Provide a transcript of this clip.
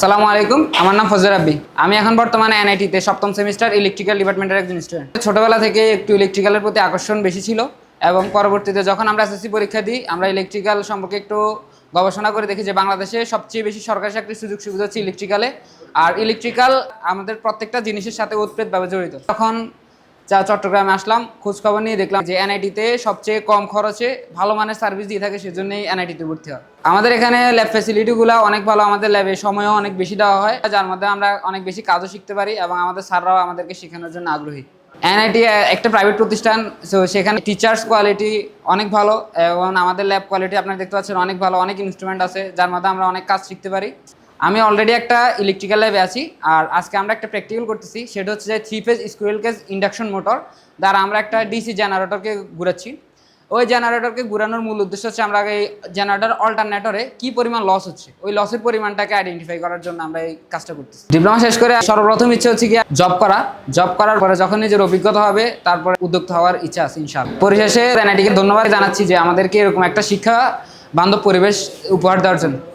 সালামু আলাইকুম, আমার নাম ফজর আব্বি আমি এখন বর্তমানে এনআইটিতে সপ্তম সেমিস্টার ইলেকট্রিক্যাল ডিপার্টমেন্টের একজন স্টুডেন্ট ছোটবেলা থেকে একটু ইলেকট্রিক্যালের প্রতি আকর্ষণ বেশি ছিল এবং পরবর্তীতে যখন আমরা এসএসসি পরীক্ষা দিই, আমরা ইলেকট্রিক্যাল সম্পর্কে একটু গবেষণা করে দেখি যে বাংলাদেশে সবচেয়ে বেশি সরকারি চাকরির সুযোগ সুবিধা হচ্ছে ইলেকট্রিক্যালে আর ইলেকট্রিক্যাল আমাদের প্রত্যেকটা জিনিসের সাথে ওতপ্রেতভাবে জড়িত। তখন যা চট্টগ্রামে আসলাম খোঁজ খবর নিয়ে দেখলাম যে এনআইটিতে সবচেয়ে কম খরচে ভালো মানের সার্ভিস দিয়ে থাকে, সেজন্যই এনআইটিতে ভর্তি হয়। আমাদের এখানে ল্যাব ফ্যাসিলিটিগুলো অনেক ভালো, আমাদের ল্যাবে সময়ও অনেক বেশি দেওয়া হয়, যার মধ্যে আমরা অনেক বেশি কাজও শিখতে পারি এবং আমাদের স্যাররাও আমাদেরকে শেখানোর জন্য আগ্রহী। এনআইটি একটা প্রাইভেট প্রতিষ্ঠান তো সেখানে টিচার্স কোয়ালিটি অনেক ভালো এবং আমাদের ল্যাব কোয়ালিটি আপনারা দেখতে পাচ্ছেন অনেক ভালো, অনেক ইনস্ট্রুমেন্ট আছে, যার মধ্যে আমরা অনেক কাজ শিখতে পারি। আমি অলরেডি একটা ইলেকট্রিক্যাল ল্যাবে আছি, আর আজকে আমরা একটা প্র্যাকটিক্যাল করতেছি, সেটা হচ্ছে যে three phase squirrel cage induction motor দ্বারা আমরা একটা ডিসি জেনারেটরকে ঘুরাচ্ছি। ওই জেনারেটরকে ঘুরানোর মূল উদ্দেশ্য হচ্ছে আমরা এই জেনারেটর অল্টারনেটরে কী পরিমাণ লস হচ্ছে, ওই লসের পরিমাণটাকে আইডেন্টিফাই করার জন্য আমরা এই কাজটা করতেছি। ডিপ্লোমা শেষ করে সর্বপ্রথম ইচ্ছে হচ্ছে গিয়ে জব করা। জব করার পরে যখন নিজের অভিজ্ঞতা হবে, তারপরে উদ্যোক্তা হওয়ার ইচ্ছা আছে, ইনশাআল্লাহ। পরিশেষে এনআইটিকে ধন্যবাদ জানাচ্ছি যে আমাদেরকে এরকম একটা শিক্ষা বান্ধব পরিবেশ উপহার দেওয়ার জন্য।